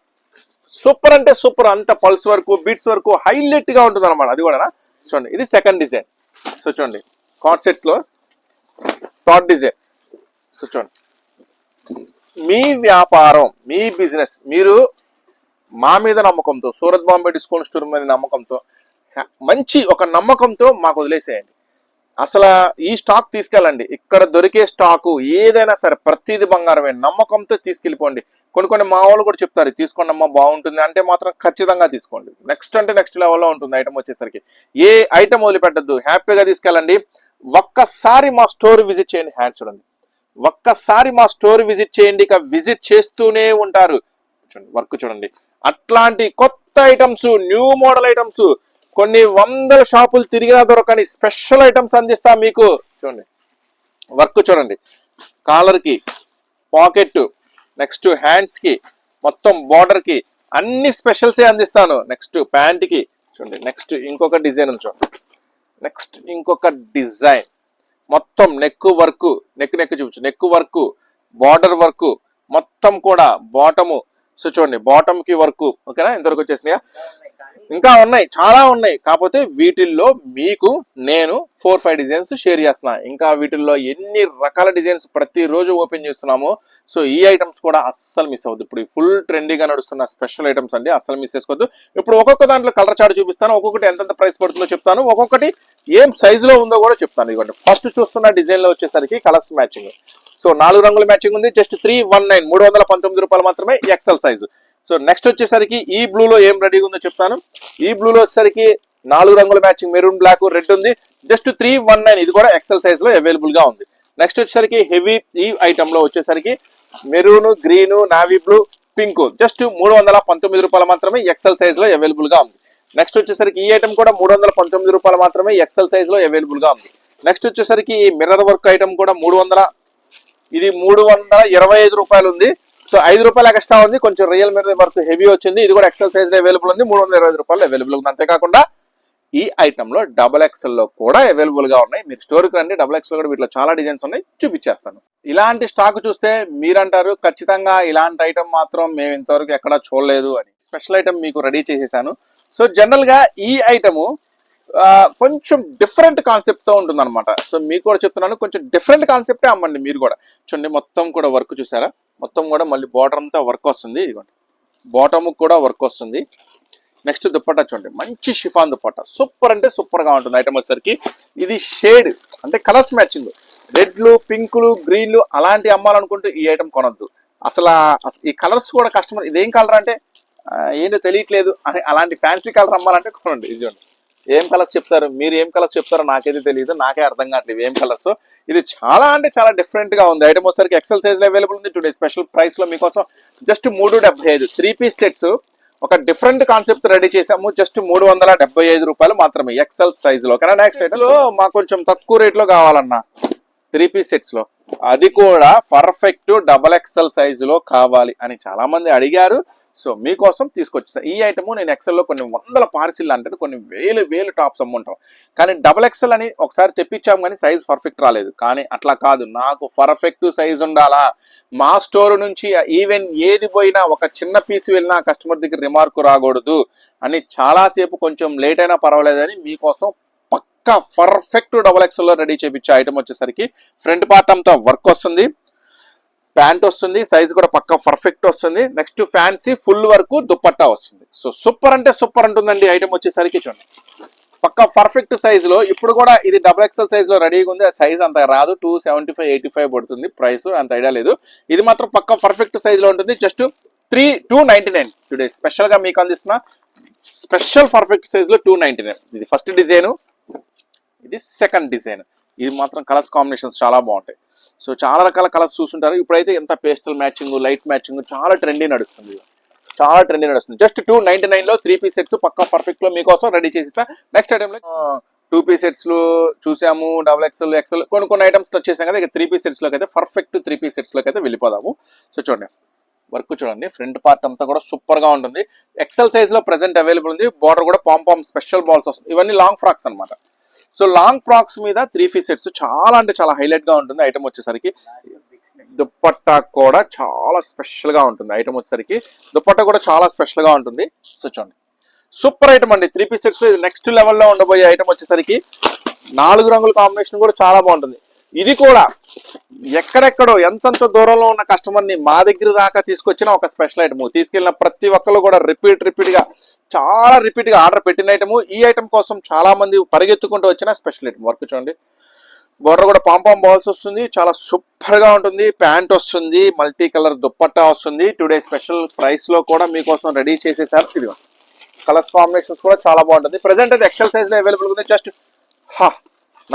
[SPEAKER 1] సూపర్ అంటే సూపర్. అంత పల్స్ వరకు బీట్స్ వరకు హైలైట్గా ఉంటుంది అనమాట అది కూడా చూడండి ఇది సెకండ్ డిజైన్ సో చూడండి కాట్లో థర్డ్ డిజైన్ సో చూడండి మీ వ్యాపారం మీ బిజినెస్ మీరు మా మీద నమ్మకంతో సూరత్ బాంబే డిస్కౌంట్ స్టోర్ మీద నమ్మకంతో మంచి ఒక నమ్మకంతో మాకు వదిలేసేయండి. అసలు ఈ స్టాక్ తీసుకెళ్ళండి. ఇక్కడ దొరికే స్టాకు ఏదైనా సరే ప్రతిది బంగారమే. నమ్మకంతో తీసుకెళ్ళిపోండి. కొన్ని కొన్ని మా వాళ్ళు కూడా చెప్తారు తీసుకోండి అమ్మా బాగుంటుంది. అంటే మాత్రం ఖచ్చితంగా తీసుకోండి. నెక్స్ట్ అంటే నెక్స్ట్ లెవెల్లో ఉంటుంది ఐటమ్ వచ్చేసరికి. ఏ ఐటమ్ వదిలిపెట్టద్దు. హ్యాపీగా తీసుకెళ్ళండి. ఒక్కసారి మా స్టోర్ విజిట్ చేయండి. హ్యాండ్స్ చూడండి. ఒక్కసారి మా స్టోర్ విజిట్ చేయండి. ఇక విజిట్ చేస్తూనే ఉంటారు. చూడండి వర్క్ చూడండి. అట్లాంటి కొత్త ఐటమ్స్ న్యూ మోడల్ ఐటమ్స్ కొన్ని వందల షాపులు తిరిగినా దొరకని స్పెషల్ ఐటమ్స్ అందిస్తా మీకు. చూడండి. వర్క్ చూడండి. కాలర్కి పాకెట్ నెక్స్ట్ హ్యాండ్స్కి మొత్తం బార్డర్కి అన్ని స్పెషల్సే అందిస్తాను. నెక్స్ట్ ప్యాంట్కి చూడండి. నెక్స్ట్ ఇంకొక డిజైన్ చూడండి. నెక్స్ట్ ఇంకొక డిజైన్ మొత్తం నెక్ వర్క్ నెక్ నెక్ చూపించు. నెక్ వర్క్ బార్డర్ వర్క్ మొత్తం కూడా బాటము సో చూడండి బాటమ్కి వర్క్ ఓకేనా? ఇంతవరకు వచ్చేసినాయా? ఇంకా ఉన్నాయి చాలా ఉన్నాయి. కాకపోతే వీటిల్లో మీకు నేను ఫోర్ ఫైవ్ డిజైన్స్ షేర్ చేస్తున్నా. ఇంకా వీటిల్లో ఎన్ని రకాల డిజైన్స్ ప్రతిరోజు ఓపెన్ చేస్తున్నామో సో ఈ ఐటమ్స్ కూడా అస్సలు మిస్ అవ్వద్దు. ఇప్పుడు ఫుల్ ట్రెండీగా నడుస్తున్న స్పెషల్ ఐటమ్స్ అండి అస్సలు మిస్ చేసుకోవద్దు. ఇప్పుడు ఒక్కొక్క దాంట్లో కలర్ చార్ట్ చూపిస్తాను ఒక్కొక్కటి ఎంతెంత ప్రైస్ పడుతుందో చెప్తాను ఒక్కొక్కటి ఏం సైజులో ఉందో కూడా చెప్తాను. ఇదిగోండి ఫస్ట్ చూస్తున్న డిజైన్లో వచ్చేసరికి కలర్స్ మ్యాచింగ్ సో నాలుగు రంగుల మ్యాచింగ్ ఉంది. Just three one nine. మూడు వందల పంతొమ్మిది రూపాయలు మాత్రమే ఎక్సెల్ సైజు సో నెక్స్ట్ వచ్చేసరికి ఈ బ్లూలో ఏం రెడీగా ఉందో చెప్తాను. ఈ బ్లూలో వచ్చేసరికి నాలుగు రంగుల మ్యాచింగ్. మెరూన్ బ్లాక్ రెడ్ ఉంది. Just three one nine. ఇది కూడా ఎక్సెల్ సైజులో అవైలబుల్గా ఉంది. నెక్స్ట్ వచ్చేసరికి హెవీ ఈ ఐటెంలో వచ్చేసరికి maroon green navy blue pink just మూడు వందల పంతొమ్మిది రూపాయలు మాత్రమే ఎక్సెల్ సైజులో అవైలబుల్గా ఉంది. నెక్స్ట్ వచ్చేసరికి ఈ ఐటమ్ కూడా మూడు వందల పంతొమ్మిది రూపాయలు మాత్రమే ఎక్సెల్ సైజ్లో అవైలబుల్గా ఉంది. నెక్స్ట్ వచ్చేసరికి ఈ మిర్రర్ వర్క్ ఐటమ్ కూడా మూడు వందల ఇది మూడు వందల ఇరవై ఐదు రూపాయలు ఉంది. సో ఐదు రూపాయలు ఎక్స్ట్రా ఉంది. కొంచెం రియల్ మిర్రర్ వర్క్ హెవీ వచ్చింది. ఇది కూడా ఎక్సెల్ సైజ్ అవైలబుల్ ఉంది. మూడు వందల ఇరవై ఐదు రూపాయలు అవైలబుల్ ఉంది. అంతేకాకుండా ఈ ఐటమ్లో డబల్ ఎక్స్ఎల్లో కూడా అవైలబుల్గా ఉన్నాయి. మీరు స్టోర్కి రండి. డబల్ ఎక్స్ఎల్ కూడా వీటిలో చాలా డిజైన్స్ ఉన్నాయి. చూపించేస్తాను. ఇలాంటి స్టాక్ చూస్తే మీరంటారు ఖచ్చితంగా ఇలాంటి ఐటమ్ మాత్రం మేము ఇంతవరకు ఎక్కడా చూడలేదు అని. స్పెషల్ ఐటమ్ మీకు రెడీ చేసేసాను. సో జనరల్గా ఈ ఐటము కొంచెం డిఫరెంట్ కాన్సెప్ట్తో ఉంటుందన్నమాట. ఉంటుంది అనమాట సో మీకు కూడా చెప్తున్నాను కొంచెం డిఫరెంట్ కాన్సెప్టే అమ్మండి మీరు కూడా. చూడండి మొత్తం కూడా వర్క్ చూసారా? మొత్తం కూడా మళ్ళీ బార్డర్ అంతా వర్క్ వస్తుంది ఇదిగోండి. బాటమ్ కూడా వర్క్ వస్తుంది. నెక్స్ట్ దుప్పట్టా చూడండి మంచి షిఫాన్ దుప్పట్టా సూపర్ అంటే సూపర్గా ఉంటుంది ఐటమ్ వచ్చేసరికి. ఇది షేడ్ అంటే కలర్స్ మ్యాచింగ్ రెడ్లు పింకులు గ్రీన్లు అలాంటి అమ్మాలనుకుంటే ఈ ఐటమ్ కొనొద్దు. అసలు ఈ కలర్స్ కూడా కస్టమర్ ఇదేం కలర్ అంటే ఏంటో తెలియట్లేదు అని అలాంటి ఫ్యాన్సీ కలర్ అమ్మాలంటే కొనండి ఇది చూడండి. ఏం కలర్స్ చెప్తారు? మీరు ఏం కలర్స్ చెప్తారో నాకైతే తెలియదు నాకే అర్థం కావట్లేదు ఏం కలర్స్. ఇది చాలా అంటే చాలా డిఫరెంట్గా ఉంది. ఐటమ్ వచ్చేసరికి ఎక్సెల్ సైజ్లో అవైలబుల్ ఉంది. టుడే స్పెషల్ ప్రైస్లో మీకోసం జస్ట్ మూడు డెబ్బై ఐదు త్రీ పీస్ సెట్స్ ఒక డిఫరెంట్ కాన్సెప్ట్ రెడీ చేసాము జస్ట్ మూడు వందల డెబ్బై ఐదు రూపాయలు మాత్రమే ఎక్సెల్ సైజ్లో. కానీ నెక్స్ట్ ఐటమ్లో మాకు కొంచెం తక్కువ రేట్లో కావాలన్నా. త్రీ పీస్ సెట్స్లో. అది కూడా పర్ఫెక్ట్ డబల్ ఎక్సెల్ సైజులో కావాలి అని చాలామంది అడిగారు. సో మీకోసం తీసుకొచ్చేసా. ఈ ఐటమ్ నేను ఎక్సెల్లో కొన్ని వందల పార్సిల్ అంటే కొన్ని వేలు వేలు టాప్స్ అమ్ముంటాం. కానీ డబల్ ఎక్సెల్ అని ఒకసారి తెప్పించాం కానీ సైజ్ పర్ఫెక్ట్ రాలేదు. కానీ అట్లా కాదు. నాకు పర్ఫెక్ట్ సైజ్ ఉండాలా? మా స్టోర్ నుంచి ఈవెన్ ఏది పోయినా ఒక చిన్న పీస్ వెళ్ళినా కస్టమర్ దగ్గర రిమార్క్ రాకూడదు అని చాలాసేపు కొంచెం లేట్ అయినా పర్వాలేదని మీకోసం పక్క పర్ఫెక్ట్ డబల్ ఎక్స్ఎల్లో రెడీ చేపించే ఐటమ్ వచ్చేసరికి ఫ్రంట్ పార్ట్ అంతా వర్క్ వస్తుంది. ప్యాంట్ వస్తుంది సైజ్ కూడా పక్కా పర్ఫెక్ట్ వస్తుంది. Next fancy full work dupatta వస్తుంది. సో సూపర్ అంటే సూపర్ ఉంటుందండి ఐటమ్ వచ్చేసరికి చూడండి. పక్కా పర్ఫెక్ట్ సైజులో ఇప్పుడు కూడా ఇది డబుల్ ఎక్స్ఎల్ సైజులో రెడీగా ఉంది. ఆ సైజ్ అంత రాదు. Two seventy five eighty five పడుతుంది. ప్రైస్ అంత ఐడియా లేదు. ఇది మాత్రం పక్కా పర్ఫెక్ట్ సైజులో ఉంటుంది. Just three two ninety nine today special మీకు అందిస్తున్న స్పెషల్ పర్ఫెక్ట్ సైజులో టూ నైంటీ నైన్ ఇది ఫస్ట్ డిజైను ఇది సెకండ్ డిజైన్ ఇది మాత్రం కలర్స్ కాంబినేషన్స్ చాలా బాగుంటాయి. సో చాలా రకాల కలర్స్ చూస్తుంటారు. ఇప్పుడైతే ఎంత పేస్టల్ మ్యాచింగ్ లైట్ మ్యాచింగ్ చాలా ట్రెండీ నడుస్తుంది. చాలా ట్రెండీ నడుస్తుంది. జస్ట్ టూ నైన్టీ నైన్లో త్రీ పీస్ సెట్స్ పక్కా పర్ఫెక్ట్లో మీకోసం రెడీ చేసేసా. నెక్స్ట్ ఐటెంలో టూ పీస్ సెట్స్లు చూసాము. డబుల్ ఎక్స్ఎల్ ఎక్స్ఎల్ కొన్ని కొన్ని ఐటమ్స్ టచ్ చేసాం కదా. ఇక త్రీ పీస్ సెట్స్లోకి అయితే పర్ఫెక్ట్ త్రీ పీస్ సెట్స్లోకి అయితే వెళ్ళిపోదాము. సో చూడండి. వర్క్ చూడండి. ఫ్రంట్ పార్ట్ అంతా కూడా సూపర్గా ఉంటుంది. ఎక్సెల్ సైజ్లో ప్రెసెంట్ అవైలబుల్ ఉంది. బార్డర్ కూడా పామ్ పామ్ స్పెషల్ బాల్స్ వస్తుంది. ఇవన్నీ లాంగ్ ఫ్రాక్స్ అన్నమాట. సో లాంగ్ ఫ్రాక్స్ మీద త్రీ పీస్ సెట్స్ చాలా అంటే చాలా హైలైట్గా ఉంటుంది ఐటమ్ వచ్చేసరికి. దుప్పట్టా కూడా చాలా స్పెషల్గా ఉంటుంది ఐటమ్ వచ్చేసరికి. దుప్పట్టా కూడా చాలా స్పెషల్గా ఉంటుంది. సో చూడండి. సూపర్ ఐటమ్ అండి. త్రీ పీస్ సెట్స్ నెక్స్ట్ లెవెల్లో ఉండబోయే ఐటమ్ వచ్చేసరికి నాలుగు రంగుల కాంబినేషన్ కూడా చాలా బాగుంటుంది. ఇది కూడా ఎక్కడెక్కడో ఎంతంత దూరంలో ఉన్న కస్టమర్ని మా దగ్గర దాకా తీసుకొచ్చిన ఒక స్పెషల్ ఐటమ్. తీసుకెళ్ళిన ప్రతి ఒక్కరు కూడా రిపీట్ రిపీట్గా చాలా రిపీట్గా ఆర్డర్ పెట్టిన ఐటమ్ ఈ ఐటమ్ కోసం చాలామంది పరిగెత్తుకుంటూ వచ్చిన స్పెషల్ ఐటమ్. వర్క్ చూడండి. బోర్డర్ కూడా పాంపాం బాల్స్ వస్తుంది. చాలా సూపర్గా ఉంటుంది. ప్యాంట్ వస్తుంది. మల్టీ కలర్ దుప్పట్టా వస్తుంది. టుడే స్పెషల్ ప్రైస్లో కూడా మీకోసం రెడీ చేసేసారు. ఇది కలర్స్ కాంబినేషన్స్ కూడా చాలా బాగుంటుంది. ప్రజెంట్ అయితే ఎక్సెల్ సైజ్లో అవైలబుల్ ఉంది. జస్ట్ హా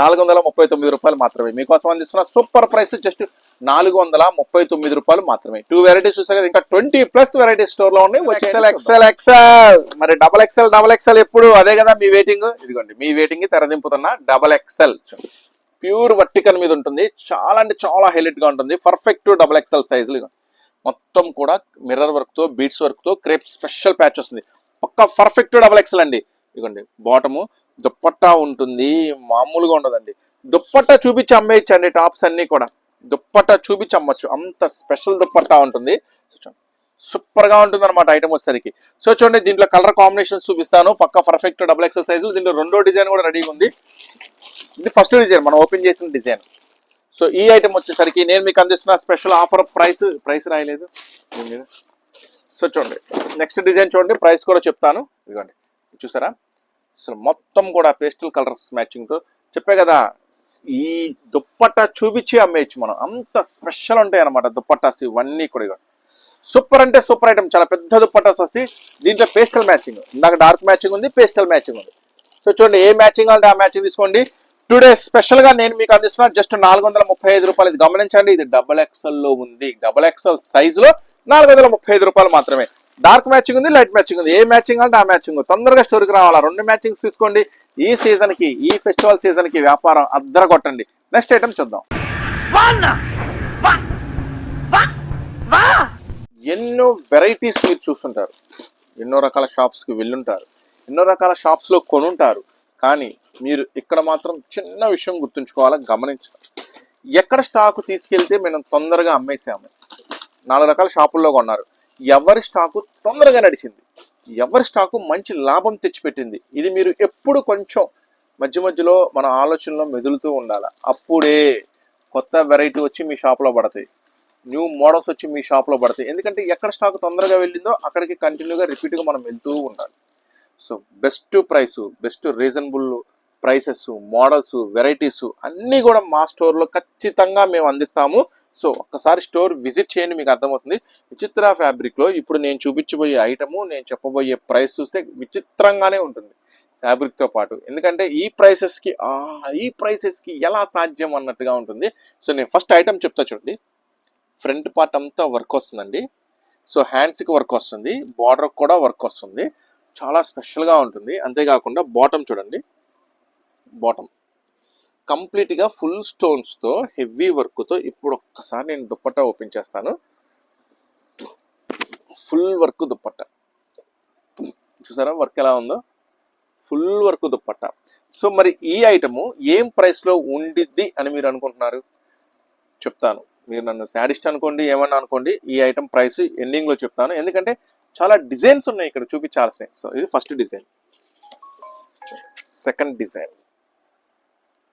[SPEAKER 1] నాలుగు వందల ముప్పై తొమ్మిది రూపాయలు మాత్రమే. మీకోసం అందిస్తున్న సూపర్ ప్రైస్ జస్ట్ నాలుగు వందల ముప్పై తొమ్మిది రూపాయలు మాత్రమే. టూ వెరైటీస్ చూసారు కదా ఇంకా ట్వంటీ ప్లస్ వెరైటీస్ స్టోర్లో ఉన్నాయి. ఎక్సెల్ ఎక్సెల్ ఎక్సెల్ మరి డబల్ ఎక్సెల్ డబల్ ఎక్సెల్ ఎప్పుడు? అదే కదా మీ వెయిటింగ్ ఇదిగోండి మీ వెయిటింగ్ తెరదింపుతున్న డబల్ ఎక్సెల్ ప్యూర్ వర్టికల్ మీద ఉంటుంది. చాలా అంటే చాలా హైలైట్గా ఉంటుంది. పర్ఫెక్ట్ డబల్ ఎక్సెల్ సైజులు మొత్తం కూడా మిర్రర్ వర్క్తో బీట్స్ వర్క్తో క్రేప్ స్పెషల్ ప్యాచ్ వస్తుంది. పక్క పర్ఫెక్ట్ డబల్ ఎక్సెల్ అండి. ఇదిగోండి బాటము దుప్పట్టా ఉంటుంది మామూలుగా ఉండదండి. దుప్పట్టా చూపించి అమ్మేయచ్చండి టాప్స్ అన్ని కూడా. దుప్పట్టా చూపించి అమ్మచ్చు. అంత స్పెషల్ దుప్పట్టా ఉంటుంది. సూపర్గా ఉంటుంది అనమాట ఐటమ్ వచ్చేసరికి. సో చూడండి దీంట్లో కలర్ కాంబినేషన్స్ చూపిస్తాను. పక్క పర్ఫెక్ట్ డబుల్ ఎక్సెల్ సైజు దీంట్లో రెండో డిజైన్ కూడా రెడీగా ఉంది. ఇది ఫస్ట్ డిజైన్ మనం ఓపెన్ చేసిన డిజైన్. సో ఈ ఐటమ్ వచ్చేసరికి నేను మీకు అందిస్తున్న స్పెషల్ ఆఫర్ ప్రైస్ ప్రైస్ రాయలేదు. సో చూడండి నెక్స్ట్ డిజైన్ చూడండి ప్రైస్ కూడా చెప్తాను. ఇదిగోండి. చూసారా? అసలు మొత్తం కూడా పేస్టల్ కలర్స్ మ్యాచింగ్తో చెప్పే కదా ఈ దుప్పట్టా చూపించి అమ్మేయచ్చు మనం. అంత స్పెషల్ ఉంటాయి అనమాట దుప్పట్టాస్ ఇవన్నీ కూడా సూపర్ అంటే సూపర్ ఐటమ్ చాలా పెద్ద దుప్పట్టాస్ వస్తాయి. దీంట్లో పేస్టల్ మ్యాచింగ్ ఇందాక డార్క్ మ్యాచింగ్ ఉంది పేస్టల్ మ్యాచింగ్ ఉంది. సో చూడండి ఏ మ్యాచింగ్ అంటే ఆ మ్యాచింగ్ తీసుకోండి. టుడే స్పెషల్గా నేను మీకు అందిస్తున్నాను జస్ట్ నాలుగు వందల ముప్పై ఐదు రూపాయలు. ఇది గమనించండి ఇది డబల్ ఎక్సెల్లో ఉంది. డబల్ ఎక్స్ఎల్ సైజులో నాలుగు వందల ముప్పై ఐదు రూపాయలు మాత్రమే. డార్క్ మ్యాచింగ్ ఉంది లైట్ మ్యాచింగ్ ఉంది. ఏ మ్యాచింగ్ అంటే ఆ మ్యాచింగ్. తొందరగా స్టోర్కి రావాలా? రెండు మ్యాచింగ్స్ తీసుకోండి ఈ సీజన్కి ఈ ఫెస్టివల్ సీజన్కి వ్యాపారం అద్దర కొట్టండి నెక్స్ట్ ఐటమ్ చూద్దాం. ఎన్నో వెరైటీస్ మీరు చూస్తుంటారు. ఎన్నో రకాల షాప్స్కి వెళ్ళుంటారు. ఎన్నో రకాల షాప్స్లో కొనుంటారు. కానీ మీరు ఇక్కడ మాత్రం చిన్న విషయం గుర్తుంచుకోవాలా? గమనించాలి ఎక్కడ స్టాక్ తీసుకెళ్తే మనం తొందరగా అమ్మేసాము. నాలుగు రకాల షాపుల్లో కొన్నారు. ఎవరి స్టాకు తొందరగా నడిచింది. ఎవరి స్టాకు మంచి లాభం తెచ్చిపెట్టింది. ఇది మీరు ఎప్పుడు కొంచెం మధ్య మధ్యలో మన ఆలోచనలో మెదులుతూ ఉండాలి. అప్పుడే కొత్త వెరైటీ వచ్చి మీ షాప్లో పడతాయి. న్యూ మోడల్స్ వచ్చి మీ షాప్లో పడతాయి. ఎందుకంటే ఎక్కడ స్టాక్ తొందరగా వెళ్ళిందో అక్కడికి కంటిన్యూగా రిపీట్గా మనం వెళ్తూ ఉండాలి. So best price best reasonable prices models varieties అన్నీ కూడా మా స్టోర్లో ఖచ్చితంగా మేము అందిస్తాము. సో ఒక్కసారి స్టోర్ విజిట్ చేయండి మీకు అర్థమవుతుంది. విచిత్ర ఫ్యాబ్రిక్లో ఇప్పుడు నేను చూపించబోయే ఐటము నేను చెప్పబోయే ప్రైస్ చూస్తే విచిత్రంగానే ఉంటుంది ఫ్యాబ్రిక్తో పాటు. ఎందుకంటే ఈ ప్రైసెస్కి ఈ ప్రైసెస్కి ఎలా సాధ్యం అన్నట్టుగా ఉంటుంది. సో నేను ఫస్ట్ ఐటమ్ చెప్తా చూడండి. ఫ్రంట్ పార్ట్ అంతా వర్క్ వస్తుందండి. సో హ్యాండ్స్కి వర్క్ వస్తుంది. బార్డర్ కూడా వర్క్ వస్తుంది. చాలా స్పెషల్గా ఉంటుంది. అంతేకాకుండా బాటమ్ చూడండి. బాటమ్. కంప్లీట్గా ఫుల్ స్టోన్స్తో హెవీ వర్క్తో ఇప్పుడు ఒక్కసారి నేను దుప్పట్టా ఓపెన్ చేస్తాను. Full work dupatta. చూసారా వర్క్ ఎలా ఉందో? Full work dupatta. సో మరి ఈ ఐటము ఏం ప్రైస్లో ఉండిద్ది అని మీరు అనుకుంటున్నారు? చెప్తాను. మీరు నన్ను శాడిస్ట్ అనుకోండి ఏమన్నా అనుకోండి ఈ ఐటమ్ ప్రైస్ ఎండింగ్లో చెప్తాను. ఎందుకంటే చాలా డిజైన్స్ ఉన్నాయి ఇక్కడ చూపించాల్సినవి సో ఇది first design. Second design.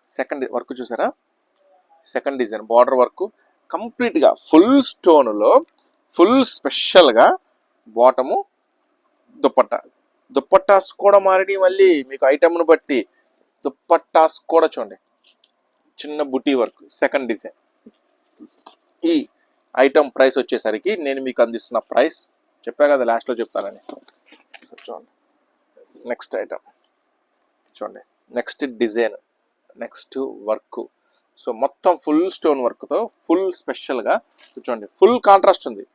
[SPEAKER 1] Second work చూసారా? Second design border work. కంప్లీట్గా ఫుల్ స్టోన్లో ఫుల్ స్పెషల్గా బాటము దుప్పట్టా. దుప్పట్టాస్ కూడా మారినాయి మళ్ళీ. మీకు ఐటమ్ను బట్టి దుప్పట్టాస్ కూడా చూడండి. చిన్న బుటీ వర్క్ సెకండ్ డిజైన్. ఈ ఐటమ్ ప్రైస్ వచ్చేసరికి నేను మీకు అందిస్తున్న ప్రైస్. చెప్పా కదా లాస్ట్లో చెప్తానని. చూడండి. నెక్స్ట్ ఐటమ్ చూడండి. Next design. Next work. So మొత్తం ఫుల్ స్టోన్ వర్క్తో ఫుల్ స్పెషల్గా చూడండి ఫుల్ కాంట్రాస్ట్ ఉంది.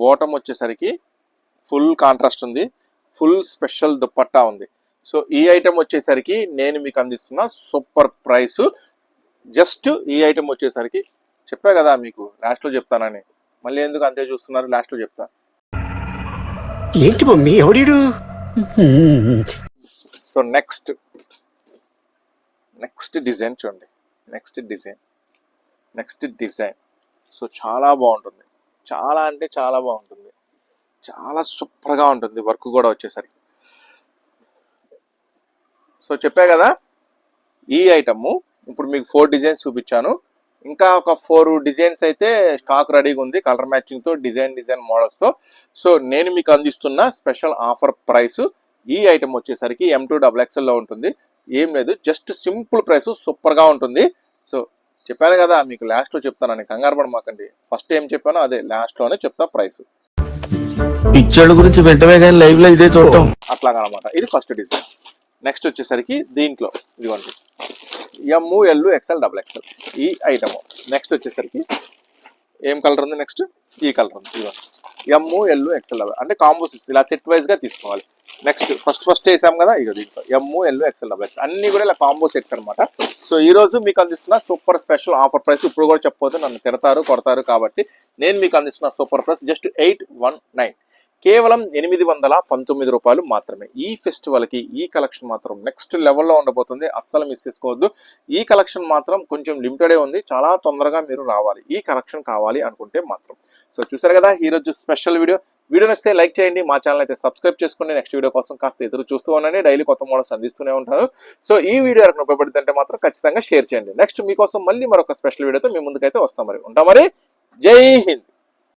[SPEAKER 1] బాటమ్ వచ్చేసరికి ఫుల్ కాంట్రాస్ట్ ఉంది ఫుల్ స్పెషల్ దుపట్టా ఉంది. సో ఈ ఐటమ్ వచ్చేసరికి నేను మీకు అందిస్తున్న సూపర్ ప్రైస్. జస్ట్ ఈ ఐటమ్ వచ్చేసరికి చెప్పా కదా మీకు లాస్ట్లో చెప్తానని. మళ్ళీ ఎందుకు అంతే చూస్తున్నారు లాస్ట్లో చెప్తా.
[SPEAKER 6] ఏంటి mummy
[SPEAKER 1] so next next design చూడండి. Next design. Next design. So చాలా బాగుంటుంది. చాలా అంటే చాలా బాగుంటుంది. చాలా సూపర్గా ఉంటుంది. వర్క్ కూడా వచ్చేసరికి. సో చెప్పా కదా ఈ ఐటమ్ ఇప్పుడు మీకు ఫోర్ డిజైన్స్ చూపించాను. ఇంకా ఒక ఫోర్ డిజైన్స్ అయితే స్టాక్ రెడీగా ఉంది. కలర్ మ్యాచింగ్తో డిజైన్ డిజైన్ మోడల్స్తో సో నేను మీకు అందిస్తున్న స్పెషల్ ఆఫర్ ప్రైస్ ఈ ఐటమ్ వచ్చేసరికి ఎం టూ డబల్ ఎక్స్ఎల్లో ఉంటుంది. ఏం లేదు జస్ట్ సింపుల్ ప్రైస్ సూపర్గా ఉంటుంది. సో చెప్పాను కదా మీకు లాస్ట్లో చెప్తానని కంగారు పడమాకండి. ఫస్ట్ ఏం చెప్పానో అదే లాస్ట్లోనే చెప్తా ప్రైస్
[SPEAKER 3] పిచ్చోళ్ళ గురించి వెంటనే కానీ లైవ్లో ఇదే చూడటం.
[SPEAKER 1] అట్లాగనమాట. ఇది ఫస్ట్ డిజైన్ నెక్స్ట్ వచ్చేసరికి దీంట్లో ఇదిగోండి. M L XL double XL ఈ ఐటమ్ నెక్స్ట్ వచ్చేసరికి ఏం కలర్ ఉంది నెక్స్ట్ ఈ కలర్ ఉంది ఇదిగోండి. ఎమ్ము ఎల్లు ఎక్స్ఎల్ డబల్ అంటే కాంబోస్ ఇలా సెట్ వైజ్గా తీసుకోవాలి. నెక్స్ట్ ఫస్ట్ ఫస్ట్ వేసాం కదా ఇక దీంట్లో. M L XL double X అన్ని కూడా ఇలా కాంబో సెట్స్ అనమాట సో ఈ రోజు మీకు అందిస్తున్న సూపర్ స్పెషల్ ఆఫర్ ప్రైస్ ఇప్పుడు కూడా చెప్పబోతే నన్ను తిడతారు కొడతారు కాబట్టి నేను మీకు అందిస్తున్న super price just eight one nine కేవలం ఎనిమిది వందల పంతొమ్మిది రూపాయలు మాత్రమే. ఈ ఫెస్టివల్కి ఈ కలెక్షన్ మాత్రం నెక్స్ట్ లెవెల్లో ఉండబోతుంది. అస్సలు మిస్ చేసుకోవద్దు. ఈ కలెక్షన్ మాత్రం కొంచెం లిమిటెడే ఉంది. చాలా తొందరగా మీరు రావాలి. ఈ కలెక్షన్ కావాలి అనుకుంటే మాత్రం. సో చూసారు కదా ఈరోజు స్పెషల్ వీడియో. వీడియో నచ్చితే లైక్ చేయండి. మా ఛానల్ అయితే సబ్స్క్రైబ్ చేసుకోండి. నెక్స్ట్ వీడియో కోసం కాస్త ఎదురు చూస్తూ ఉండండి. డైలీ కొత్త మోడల్స్ అందిస్తూనే ఉంటాను. సో ఈ వీడియో ఎవరికి ఉపయోగపడుతుంది అంటే మాత్రం ఖచ్చితంగా షేర్ చేయండి. నెక్స్ట్ మీకోసం మళ్ళీ మరొక స్పెషల్ వీడియోతో మీ ముందుకైతే వస్తాం మరి. ఉంటాం మరి? జై హింద్!